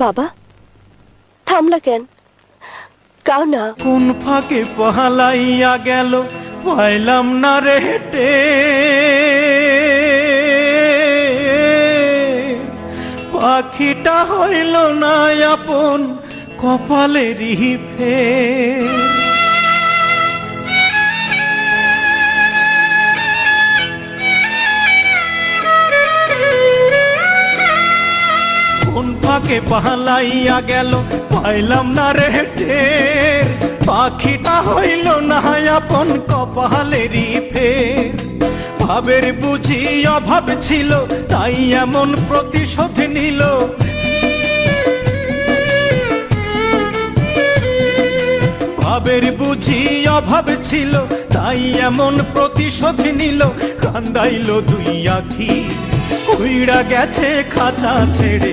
বাবা থামলা কেন? কাও না? কোন ফাঁকে পহালাইয়া গেল পাইলাম না রে হেটে। পাখিটা হইল না আপন কপালেরই ফের। ফাঁকে পালাইয়া গেল, পাইলাম না রে টের পাখিটা হইল না আপন কপালেরই ফের। ভাবের বুঝি অভাব ছিল, তাই এমন প্রতিশোধ নিল। ভাবের বুঝি অভাব ছিল, তাই এমন প্রতিশোধ নিল। কান্দাইল দুই আখি, উইড়া গেছে খাঁচা ছেড়ে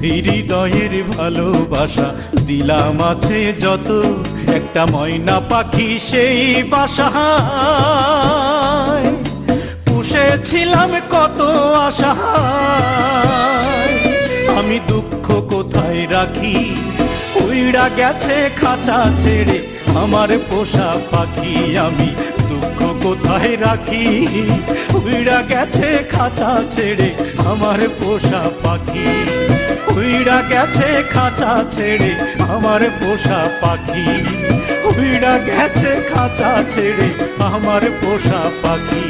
হৃদয়ের ভালোবাসা দিলাম আছে যত, একটা ময়না পাখি সেই বাসা পুষেছিলাম কত আশা আমি দুঃখ কোথায় রাখি? উইড়া গেছে খাঁচা ছেড়ে, আমার পোষা পাখি আমি দুঃখ কোথায় রাখি? উইড়া গেছে খাঁচা ছেড়ে, আমার পোষা পাখি উইড়া গেছে খাঁচা ছেড়ে আমার পোষা পাখি। উইড়া গেছে খাঁচা ছেড়ে আমার পোষা পাখি।